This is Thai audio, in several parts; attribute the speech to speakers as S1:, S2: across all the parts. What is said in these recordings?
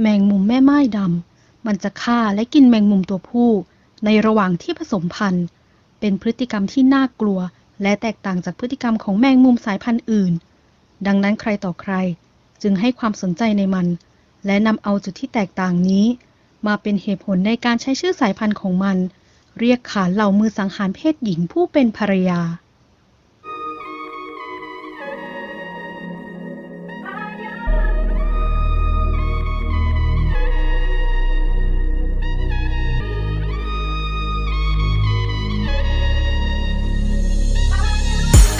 S1: แมงมุมแม่ไม้ดำมันจะฆ่าและกินแมงมุมตัวผู้ ในระหว่างที่ผสมพันธุ์ เป็นพฤติกรรมที่น่ากลัว และแตกต่างจากพฤติกรรมของแมงมุมสายพันธุ์อื่น ดังนั้นใครต่อใครจึงให้ความสนใจในมัน และนำเอาจุดที่แตกต่างนี้ มาเป็นเหตุผลในการใช้ชื่อสายพันธุ์ของมัน เรียกขานเหล่ามือสังหารเพศหญิงผู้เป็นภรรยา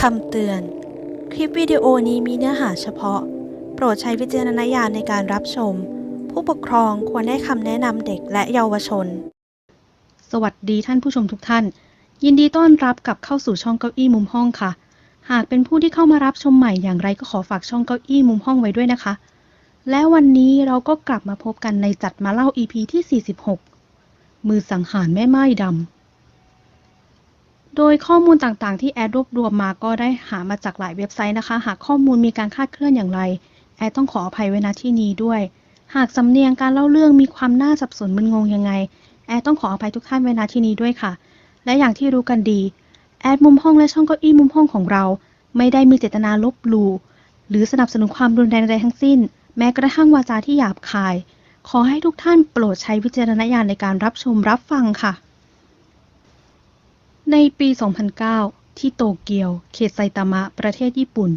S2: คำเตือน คลิปวิดีโอนี้มีเนื้อหาเฉพาะ โปรดใช้วิจารณญาณในการรับชม ผู้ปกครองควรให้คำแนะนำเด็กและเยาวชน
S1: สวัสดีท่านผู้ชมทุกท่าน ยินดีต้อนรับกลับเข้าสู่ช่องเก้าอี้มุมห้องค่ะ หากเป็นผู้ที่เข้ามารับชมใหม่อย่างไรก็ขอฝากช่องเก้าอี้มุมห้องไว้ด้วยนะคะ และวันนี้เราก็กลับมาพบกันในจัดมาเล่า EP ที่ 46 มือสังหารแม่ไม้ดำ โดยข้อมูลต่างๆ ที่แอดรวบรวมมาก็ได้หามาจากหลายเว็บไซต์นะคะ หากข้อมูลมีการคาดเคลื่อนอย่างไร แอดต้องขออภัยไว้ณที่นี้ด้วย หากสำเนียงการเล่าเรื่องมีความน่าสับสนมึนงงยังไง แอดต้องขออภัยทุกท่านไว้ณที่นี้ด้วยค่ะ และอย่างที่รู้กันดี แอดมุมห้องและช่องเก้าอี้มุมห้องของเรา ไม่ได้มีเจตนาลบหลู่หรือสนับสนุนความรุนแรงใดทั้งสิ้น แม้กระทั่งวาจาที่หยาบคาย ขอให้ทุกท่านโปรดใช้วิจารณญาณในการรับชมรับฟังค่ะ ในปี 2009 ที่โตเกียว เขตไซตามะ ประเทศญี่ปุ่น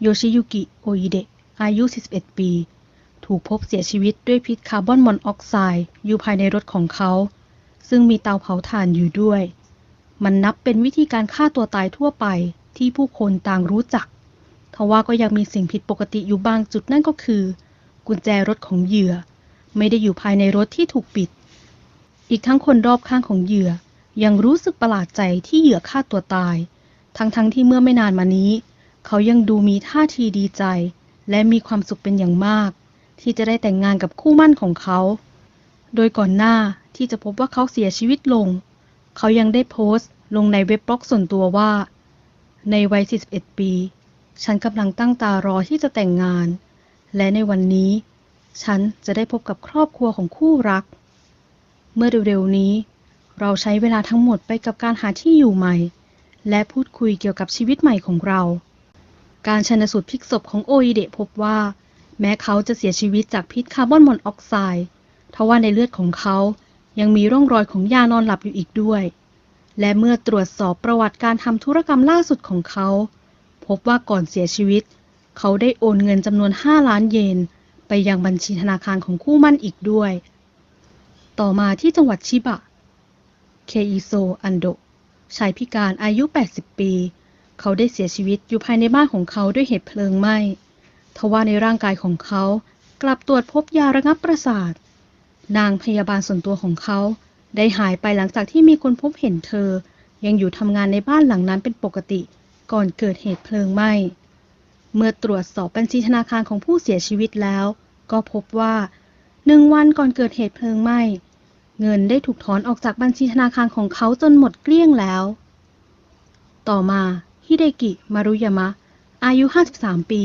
S1: โยชิยุกิ โออิเดะ อายุ 41 ปี ถูกพบเสียชีวิตด้วยพิษคาร์บอนมอนอกไซด์ อยู่ภายในรถของเขา ซึ่งมีเตาเผาถ่านอยู่ด้วย มันนับเป็นวิธีการฆ่าตัวตายทั่วไปที่ผู้คนต่างรู้จัก ทว่าก็ยังมีสิ่งผิดปกติอยู่บางจุดนั่นก็คือ กุญแจรถของเหยื่อ ไม่ได้อยู่ภายในรถที่ถูกปิด อีกทั้งคนรอบข้างของเหยื่อ ยังรู้สึกประหลาดใจที่เหยื่อฆ่าตัวตาย ทั้งๆทที่เมื่อไม่นานมานี้ เขายังดูมีท่าทีดีใจ และมีความสุขเป็นอย่างมาก ที่จะได้แต่งงานกับคู่มั่นของเขา โดยก่อนหน้าที่จะพบว่าเขาเสียชีวิตลง เขายังได้โพสต์ ลงในเว็บบล็อกส่วนตัวว่า ในวัย 41 ปี ฉันกำลังตั้งตารอที่จะแต่งงาน และในวันนี้ ฉันจะได้พบกับครอบครัวของคู่รัก เมื่อเร็วๆนี้ เราใช้เวลาทั้งหมดไปกับการหาที่อยู่ใหม่ และพูดคุยเกี่ยวกับชีวิตใหม่ของเรา การชันสูตรพลิกศพของโออิเดะพบว่า แม้เขาจะเสียชีวิตจากพิษคาร์บอนมอนอกไซด์ทว่าในเลือดของเขายังมีร่องรอยของยานอนหลับอยู่อีกด้วย และเมื่อตรวจสอบประวัติการทำธุรกรรมล่าสุดของเขา พบว่าก่อนเสียชีวิต เขาได้โอนเงินจำนวน 5 ล้านเยน ไปยังบัญชีธนาคารของคู่มั่นอีกด้วย ต่อมาที่จังหวัดชิบะ เคอิโซ อันโด ชายพิการอายุ 80 ปี เขาได้เสียชีวิตอยู่ภายในบ้านของเขาด้วยเหตุเพลิงไหม้ ทว่าในร่างกายของเขากลับตรวจพบยาระงับประสาท นางพยาบาลส่วนตัวของเขา ได้หายไปหลังจากที่มีคนพบเห็นเธอ ยังอยู่ทำงานในบ้านหลังนั้นเป็นปกติ ก่อนเกิดเหตุเพลิงไหม้ เมื่อตรวจสอบบัญชีธนาคารของผู้เสียชีวิตแล้ว ก็พบว่าหนึ่งวันก่อนเกิดเหตุเพลิงไหม้ เงินได้ถูกถอนออกจากบัญชีธนาคารของเขาจนหมดเกลี้ยงแล้ว ต่อมาฮิเดกิ มารุยามะ อายุ 53 ปี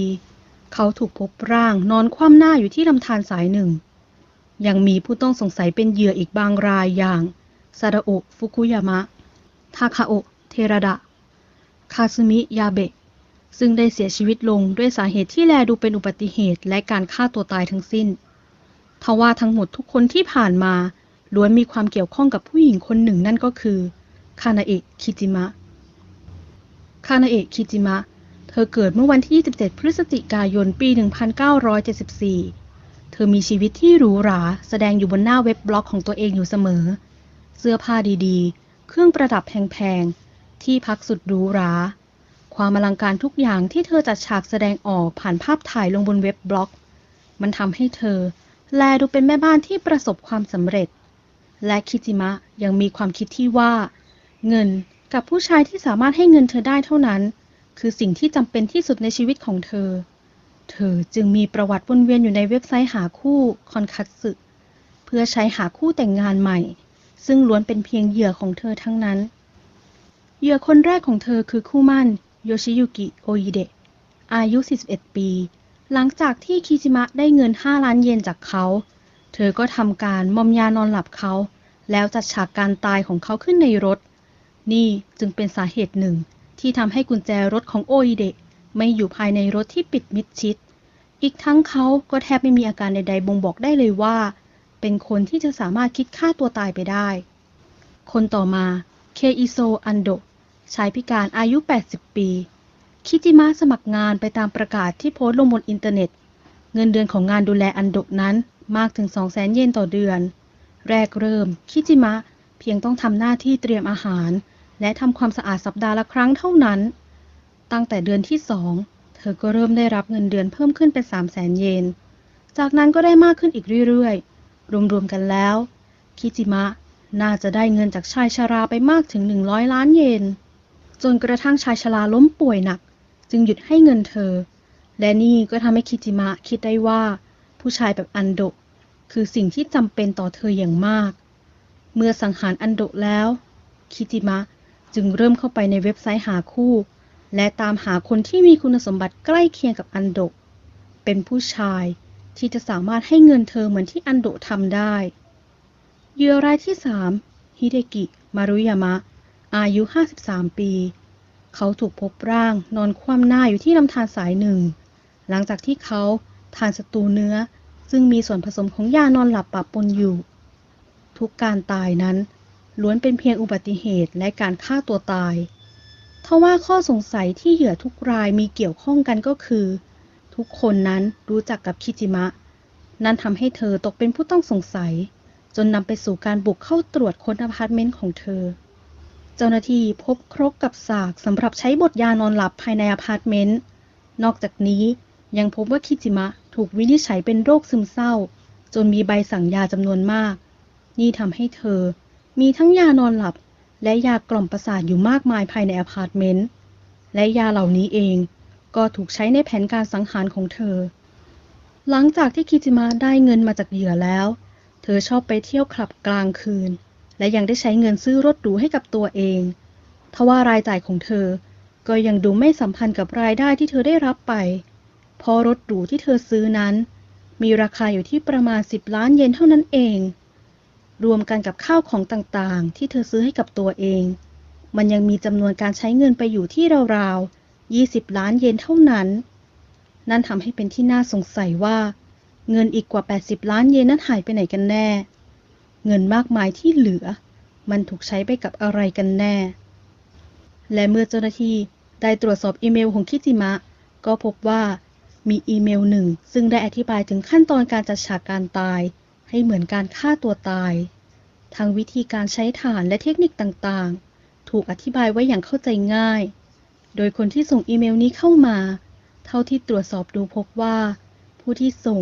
S1: เขาถูกพบร่างนอนคว่ำหน้าอยู่ที่ลำธารสายหนึ่ง ยังมีผู้ต้องสงสัยเป็นเหยื่ออีกบางรายอย่างซาดาโอะฟุกุยามะ ทาคาโอะเทระดะ คาซึมิ ยาเบะ ซึ่งได้เสียชีวิตลงด้วยสาเหตุที่แลดูเป็นอุบัติเหตุและการฆ่าตัวตายทั้งสิ้นทว่าทั้งหมดทุกคนที่ผ่านมา ล้วนมีความเกี่ยวข้องกับผู้หญิงคนหนึ่งนั่นก็คือ คานาเอะ คิจิมะ คานาเอะ คิจิมะ เธอเกิดเมื่อวันที่ 27 พฤศจิกายน ปี 1974 เธอมีชีวิตที่หรูหรา แสดงอยู่บนหน้าเว็บบล็อกของตัวเองอยู่เสมอ เสื้อผ้าดีๆ เครื่องประดับแพงๆ ที่พักสุดหรูหรา ความอลังการทุกอย่างที่เธอจัดฉากแสดงออกผ่านภาพถ่ายลงบนเว็บบล็อก มันทำให้เธอแลดูเป็นแม่บ้านที่ประสบความสำเร็จ และคิจิมะยังมีความคิดที่ว่า เงินกับผู้ชายที่สามารถให้เงินเธอได้เท่านั้น คือสิ่งที่จำเป็นที่สุดในชีวิตของเธอ เธอจึงมีประวัติวนเวียนอยู่ในเว็บไซต์หาคู่คอนคัตสึเพื่อใช้หาคู่แต่งงานใหม่ ซึ่งล้วนเป็นเพียงเหยื่อของเธอทั้งนั้น เหยื่อคนแรกของเธอคือคู่มั่นโยชิยุกิโออิเดะอายุ 41 ปี หลังจากที่คิจิมะได้เงิน 5 ล้านเยนจากเขา เธอก็ทำการมอมยานอนหลับเขา แล้วจัดฉากการตายของเขาขึ้นในรถ นี่จึงเป็นสาเหตุหนึ่งที่ทำให้กุญแจรถของโออิเดะไม่อยู่ภายในรถที่ปิดมิดชิด อีกทั้งเขาก็แทบไม่มีอาการใดๆบ่งบอกได้เลยว่า เป็นคนที่จะสามารถคิดฆ่าตัวตายไปได้ คนต่อมา เคอิโซ อันโดะชายพิการอายุ 80 ปี คิจิมะสมัครงานไปตามประกาศที่โพสต์ลงบนอินเทอร์เน็ต เงินเดือนของงานดูแลอันโดะนั้น มากถึง 200,000 เยนต่อเดือน แรกเริ่ม คิจิมะเพียงต้องทำหน้าที่เตรียมอาหาร และทำความสะอาดสัปดาห์ละครั้งเท่านั้น ตั้งแต่เดือนที่สองเธอก็เริ่มได้รับเงินเดือนเพิ่มขึ้นเป็น 300,000 เยน จากนั้นก็ได้มากขึ้นอีกเรื่อยๆ รวมๆกันแล้ว คิจิมะน่าจะได้เงินจากชายชาราไปมากถึง 100 ล้านเยน จนกระทั่งชายชราล้มป่วยหนัก จึงหยุดให้เงินเธอ และนี่ก็ทำให้คิจิมะคิดได้ว่า ผู้ชายแบบอันโดคือสิ่งที่จำเป็นต่อเธออย่างมาก เมื่อสังหารอันโดแล้ว คิจิมะจึงเริ่มเข้าไปในเว็บไซต์หาคู่ และตามหาคนที่มีคุณสมบัติใกล้เคียงกับอันโดเป็นผู้ชายที่จะสามารถให้เงินเธอเหมือนที่อันโดทำได้เหยื่อรายที่ 3 ฮิเดกิ มารุยามะ อายุ 53 ปี เขาถูกพบร่างนอนคว่ำหน้าอยู่ที่ลำธารสายหนึ่งหลังจากที่เขา ทานสตูเนื้อ ซึ่งมีส่วนผสมของยานอนหลับปะปนอยู่ ทุกการตายนั้น ล้วนเป็นเพียงอุบัติเหตุและการฆ่าตัวตาย ทว่าข้อสงสัยที่เหยื่อทุกรายมีเกี่ยวข้องกันก็คือ ทุกคนนั้นรู้จักกับคิจิมะ นั่นทำให้เธอตกเป็นผู้ต้องสงสัย จนนำไปสู่การบุกเข้าตรวจค้นอพาร์ตเมนต์ของเธอเจ้าหน้าที่พบครกกับสากสำหรับใช้บดยานอนหลับภายในอพาร์ตเมนต์ นอกจากนี้ยังพบว่าคิจิมะ ถูกวินิจฉัยเป็นโรคซึมเศร้า จนมีใบสั่งยาจำนวนมาก นี่ทำให้เธอ มีทั้งยานอนหลับ และยากล่อมประสาทอยู่มากมายภายในอพาร์ตเมนต์ และยาเหล่านี้เอง ก็ถูกใช้ในแผนการสังหารของเธอ หลังจากที่คิจิมะได้เงินมาจากเหยื่อแล้ว เธอชอบไปเที่ยวคลับกลางคืน และยังได้ใช้เงินซื้อรถหรูให้กับตัวเองทว่ารายจ่ายของเธอ ก็ยังดูไม่สัมพันธ์กับรายได้ที่เธอได้รับไป เพราะรถหรูที่เธอซื้อนั้น มีราคาอยู่ที่ประมาณ 10 ล้านเยนเท่านั้นเอง รวมกันกับข้าวของต่างๆ ที่เธอซื้อให้กับตัวเอง มันยังมีจำนวนการใช้เงินไปอยู่ที่ราวๆ 20 ล้านเยนเท่านั้น นั่นทำให้เป็นที่น่าสงสัยว่า เงินอีกกว่า 80 ล้านเยนนั้นหายไปไหนกันแน่ เงินมากมายที่เหลือ มันถูกใช้ไปกับอะไรกันแน่ และเมื่อเจ้าหน้าที่ได้ตรวจสอบอีเมลของคิจิมะ ก็พบว่า มีอีเมลหนึ่งซึ่งได้อธิบายถึงขั้นตอนการจัดฉากการตาย ให้เหมือนการฆ่าตัวตาย ทั้งวิธีการใช้ฐานและเทคนิคต่างๆ ถูกอธิบายไว้อย่างเข้าใจง่าย โดยคนที่ส่งอีเมลนี้เข้ามา เท่าที่ตรวจสอบดูพบว่า ผู้ที่ส่ง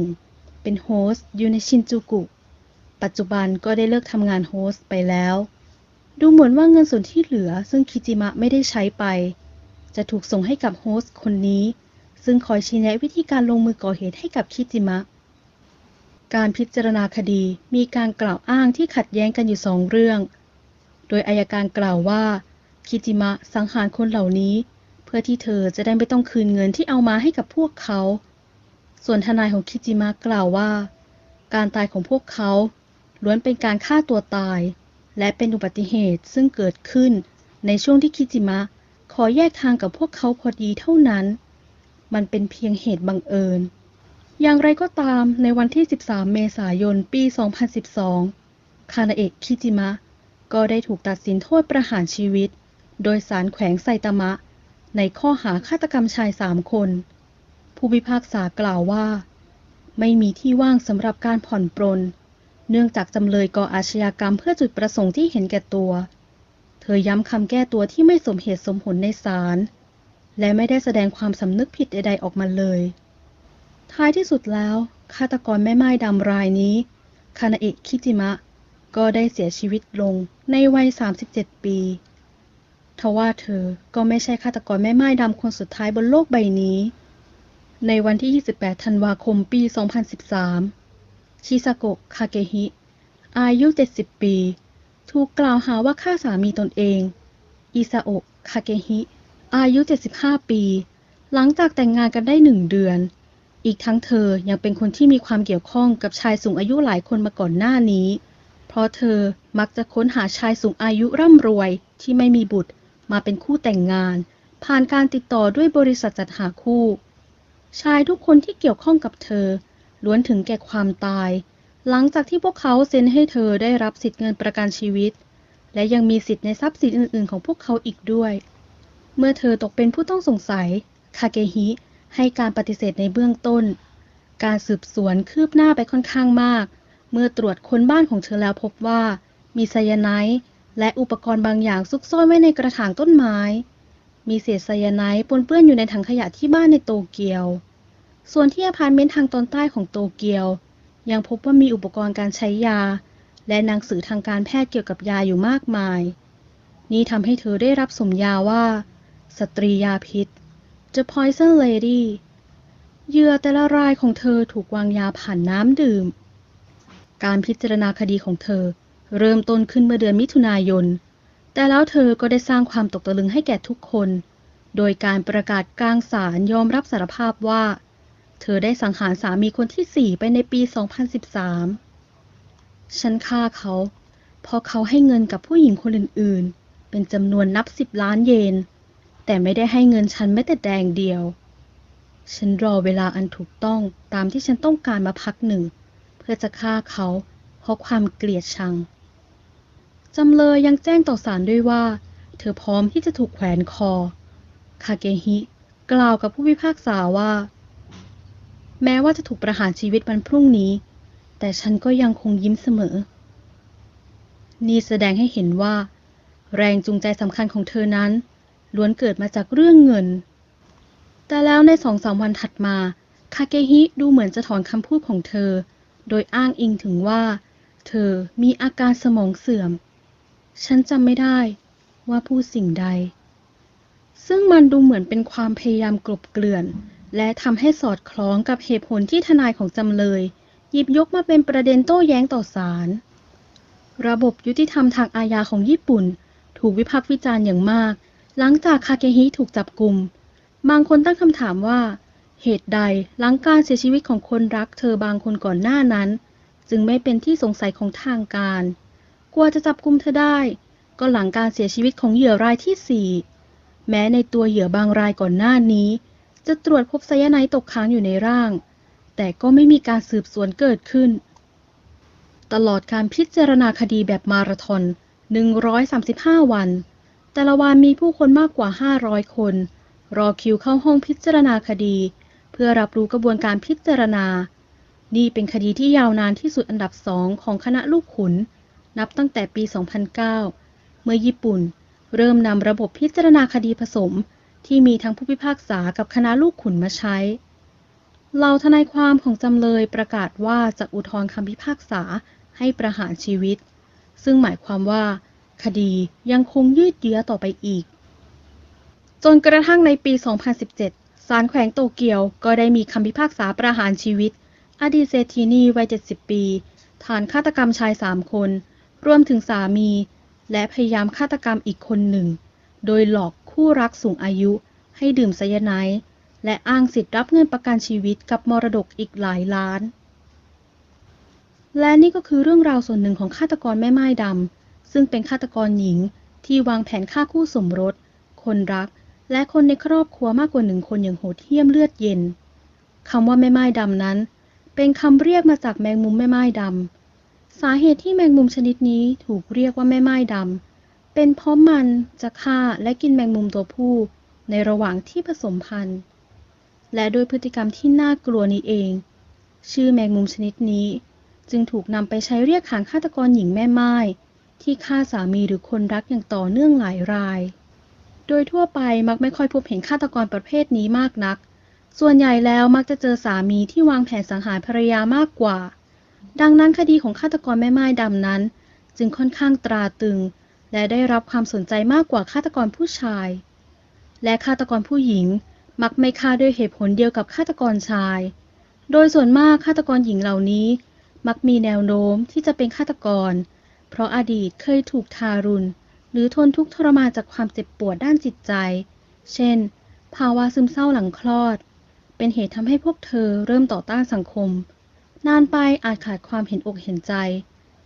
S1: เป็นโฮสต์อยู่ในชินจูกุ ปัจจุบันก็ได้เลิกทำงานโฮสต์ไปแล้ว ดูเหมือนว่าเงินส่วนที่เหลือซึ่งคิจิมะไม่ได้ใช้ไป จะถูกส่งให้กับโฮสต์คนนี้ ซึ่งคอยชี้แนะวิธีการลงมือก่อเหตุให้กับคิจิมะ การพิจารณาคดีมีการกล่าวอ้างที่ขัดแย้งกันอยู่สองเรื่อง โดยอายการกล่าวว่า คิจิมะสังหารคนเหล่านี้ เพื่อที่เธอจะได้ไม่ต้องคืนเงินที่เอามาให้กับพวกเขา ส่วนทนายของคิจิมะกล่าวว่า การตายของพวกเขาล้วนเป็นการฆ่าตัวตาย และเป็นอุบัติเหตุซึ่งเกิดขึ้นในช่วงที่คิจิมะ ขอแยกทางกับพวกเขาพอดีเท่านั้น มันเป็นเพียงเหตุบังเอิญ อย่างไรก็ตามในวันที่ 13 เมษายน ปี 2012 คานาเอะคิจิมะ ก็ได้ถูกตัดสินโทษประหารชีวิต โดยสารแขวงไซตามะ ในข้อหาฆาตกรรมชายสามคน ผู้พิพากษากล่าวว่า ไม่มีที่ว่างสำหรับการผ่อนปรน เนื่องจากจำเลยก่ออาชญากรรมเพื่อจุดประสงค์ที่เห็นแก่ตัว เธอย้ำคำแก้ตัวที่ไม่สมเหตุสมผลในศาล และไม่ได้แสดงความสำนึกผิดใดๆออกมาเลย ท้ายที่สุดแล้วฆาตกรแม่ไม้ดำรายนี้ คานาเอะคิจิมะ ก็ได้เสียชีวิตลงในวัย 37 ปีทว่าเธอก็ไม่ใช่ฆาตกรแม่ไม้ดำคนสุดท้ายบนโลกใบนี้ ในวันที่ 28 ธันวาคม ปี 2013 ชิซาโกะ คาเกฮิ อายุ 70 ปี ถูกกล่าวหาว่าฆ่าสามีตนเอง อิซาโอะ คาเกฮิ อายุ 75 ปี หลังจากแต่งงานกันได้หนึ่งเดือน อีกทั้งเธอยังเป็นคนที่มีความเกี่ยวข้องกับชายสูงอายุหลายคนมาก่อนหน้านี้ เพราะเธอมักจะค้นหาชายสูงอายุร่ำรวยที่ไม่มีบุตรมาเป็นคู่แต่งงาน ผ่านการติดต่อด้วยบริษัทจัดหาคู่ ชายทุกคนที่เกี่ยวข้องกับเธอ ล้วนถึงแก่ความตาย หลังจากที่พวกเขาเซ็นให้เธอได้รับสิทธิเงินประกันชีวิต และยังมีสิทธิ์ในทรัพย์สินอื่น ๆ ของพวกเขาอีกด้วย เมื่อเธอตกเป็นผู้ต้องสงสัย คาเกฮิ ให้การปฏิเสธในเบื้องต้น การสืบสวนคืบหน้าไปค่อนข้างมาก เมื่อตรวจค้นบ้านของเธอแล้วพบว่า มีไซยาไนด์และอุปกรณ์บางอย่างซุกซ่อนไว้ในกระถางต้นไม้ มีเศษไซยาไนด์ปนเปื้อนอยู่ในถังขยะที่บ้านในโตเกียว ส่วนที่อพาร์ตเมนต์ทางตอนใต้ของโตเกียว ยังพบว่ามีอุปกรณ์การใช้ยา และหนังสือทางการแพทย์เกี่ยวกับยาอยู่มากมาย นี่ทำให้เธอได้รับสมญาว่า สตรียาพิษ The Poison Lady เหยื่อแต่ละรายของเธอถูกวางยาผ่านน้ำดื่ม การพิจารณาคดีของเธอ เริ่มต้นขึ้นเมื่อเดือนมิถุนายน แต่แล้วเธอก็ได้สร้างความตกตะลึงให้แก่ทุกคน โดยการประกาศกลางศาลยอมรับสารภาพว่า เธอได้สังหารสามีคนที่ 4 ไปในปี 2013 ฉันฆ่าเขา เพราะเขาให้เงินกับผู้หญิงคนอื่นๆ เป็นจำนวนนับสิบล้านเยน แต่ไม่ได้ให้เงินฉันแม้แต่แดงเดียว ฉันรอเวลาอันถูกต้องตามที่ฉันต้องการมาพักหนึ่ง เพื่อจะฆ่าเขา เพราะความเกลียดชัง จำเลยยังแจ้งต่อศาลด้วยว่า เธอพร้อมที่จะถูกแขวนคอ คาเกฮิ กล่าวกับผู้พิพากษาว่า แม้ว่าจะถูกประหารชีวิตวันพรุ่งนี้ แต่ฉันก็ยังคงยิ้มเสมอ นี่แสดงให้เห็นว่า แรงจูงใจสำคัญของเธอนั้น ล้วนเกิดมาจากเรื่องเงิน แต่แล้วในสองสามวันถัดมาคาเกฮิดูเหมือนจะถอนคำพูดของเธอ โดยอ้างอิงถึงว่า เธอมีอาการสมองเสื่อม ฉันจำไม่ได้ว่าพูดสิ่งใด ซึ่งมันดูเหมือนเป็นความพยายามกลบเกลื่อน และทำให้สอดคล้องกับเหตุผลที่ทนายของจำเลย หยิบยกมาเป็นประเด็นโต้แย้งต่อศาล ระบบยุติธรรมทางอาญาของญี่ปุ่น ถูกวิพากษ์วิจารณ์อย่างมาก หลังจากคาเกฮิถูกจับกลุ่ม บางคนตั้งคำถามว่า เหตุใดหลังการเสียชีวิตของคนรักเธอบางคนก่อนหน้านั้น จึงไม่เป็นที่สงสัยของทางการ กว่าจะจับกลุ่มเธอได้ ก็หลังการเสียชีวิตของเหยื่อรายที่ 4 แม้ในตัวเหยื่อบางรายก่อนหน้านี้ จะตรวจพบไซยาไนด์ตกค้างอยู่ในร่าง แต่ก็ไม่มีการสืบสวนเกิดขึ้น ตลอดการพิจารณาคดีแบบมาราธอน135 วัน แต่ละวันมีผู้คนมากกว่า 500 คน รอคิวเข้าห้องพิจารณาคดี เพื่อรับรู้กระบวนการพิจารณา นี่เป็นคดีที่ยาวนานที่สุดอันดับสองของคณะลูกขุน นับตั้งแต่ปี 2009 เมื่อญี่ปุ่น เริ่มนำระบบพิจารณาคดีผสม ที่มีทั้งผู้พิพากษากับคณะลูกขุนมาใช้เหล่าทนายความของจำเลยประกาศว่าจะอุทธรณ์คำพิพากษาให้ประหารชีวิต ซึ่งหมายความว่า คดียังคงยืดเยื้อต่อไปอีก จนกระทั่งในปี 2017 ศาลแขวงโตเกียวก็ได้มีคำพิพากษาประหารชีวิต อดีตเศรษฐีนีวัย 70 ปี ฐานฆาตกรรมชาย 3 คน รวมถึงสามี และพยายามฆาตกรรมอีกคนหนึ่ง โดยหลอกคู่รักสูงอายุให้ดื่มไซยาไนด์และอ้างสิทธิ์รับเงินประกันชีวิตกับมรดกอีกหลายล้าน และนี่ก็คือเรื่องราวส่วนหนึ่งของฆาตกรแม่ไม้ดำ ซึ่งเป็นฆาตกรหญิงที่วางแผนฆ่าคู่สมรส คนรัก และคนในครอบครัวมากกว่าหนึ่งคนอย่างโหดเหี้ยมเลือดเย็นคำว่าแม่ไม้ดำนั้น เป็นคำเรียกมาจากแมงมุมแม่ไม้ดำสาเหตุที่แมงมุมชนิดนี้ถูกเรียกว่าแม่ไม้ดำเป็นเพราะมันจะฆ่าและกินแมงมุมตัวผู้ ในระหว่างที่ผสมพันธุ์ และโดยพฤติกรรมที่น่ากลัวนี้เอง ชื่อแมงมุมชนิดนี้ จึงถูกนำไปใช้เรียกขานฆาตกรหญิงแม่ไม้ ที่ฆ่าสามีหรือคนรักอย่างต่อเนื่องหลายราย โดยทั่วไปมักไม่ค่อยพบเห็นฆาตกรประเภทนี้มากนัก ส่วนใหญ่แล้วมักจะเจอสามีที่วางแผนสังหารภรรยามากกว่า ดังนั้นคดีของฆาตกรแม่ไม้ดำนั้น จึงค่อนข้างตราตึง และได้รับความสนใจมากกว่าฆาตกรผู้ชาย และฆาตกรผู้หญิงมักไม่ฆ่าด้วยเหตุผลเดียวกับฆาตกรชาย โดยส่วนมากฆาตกรหญิงเหล่านี้ มักมีแนวโน้มที่จะเป็นฆาตกร เพราะอดีตเคยถูกทารุณ หรือทนทุกข์ทรมานจากความเจ็บปวดด้านจิตใจ เช่น ภาวะซึมเศร้าหลังคลอด เป็นเหตุทำให้พวกเธอเริ่มต่อต้านสังคม นานไปอาจขาดความเห็นอกเห็นใจ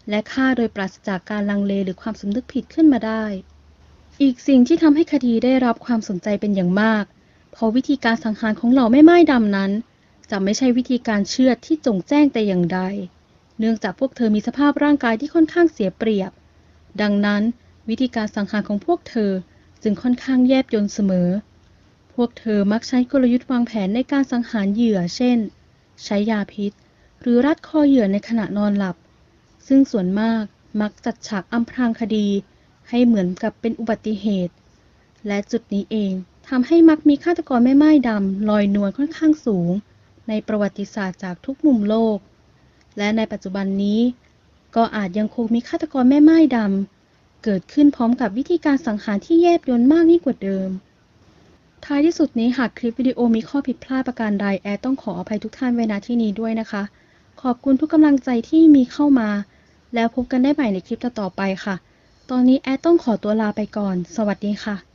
S1: และฆ่าโดยปราศจากการลังเลหรือความสำนึกผิดขึ้นมาได้ อีกสิ่งที่ทำให้คดีได้รับความสนใจเป็นอย่างมาก เพราะวิธีการสังหารของเหล่าแม่ไม้ดำนั้น จะไม่ใช่วิธีการเชือดที่จงแจ้งแต่อย่างใด เนื่องจากพวกเธอมีสภาพร่างกายที่ค่อนข้างเสียเปรียบ ดังนั้นวิธีการสังหารของพวกเธอจึงค่อนข้างแยบยลเสมอ พวกเธอมักใช้กลยุทธ์วางแผนในการสังหารเหยื่อ เช่น ใช้ยาพิษ หรือรัดคอเหยื่อในขณะนอนหลับ ซึ่งส่วนมากมักจัดฉากอำพรางคดี ให้เหมือนกับเป็นอุบัติเหตุ และจุดนี้เองทำให้มักมีฆาตกรแม่ไม้ดำลอยนวลค่อนข้างสูง ในประวัติศาสตร์จากทุกมุมโลก และในปัจจุบันนี้ ก็อาจยังคงมีฆาตกรแม่ไม้ดำเกิดขึ้นพร้อมกับวิธีการสังหารที่แยบยลมากยิ่งกว่าเดิม ท้ายที่สุดนี้หากคลิปวิดีโอมีข้อผิดพลาดประการใดแอดต้องขออภัยทุกท่านไว้ณที่นี้ด้วยนะคะ ขอบคุณทุกกำลังใจที่มีเข้ามา แล้วพบกันได้ใหม่ในคลิปต่อๆไปค่ะ ตอนนี้แอดต้องขอตัวลาไปก่อน สวัสดีค่ะ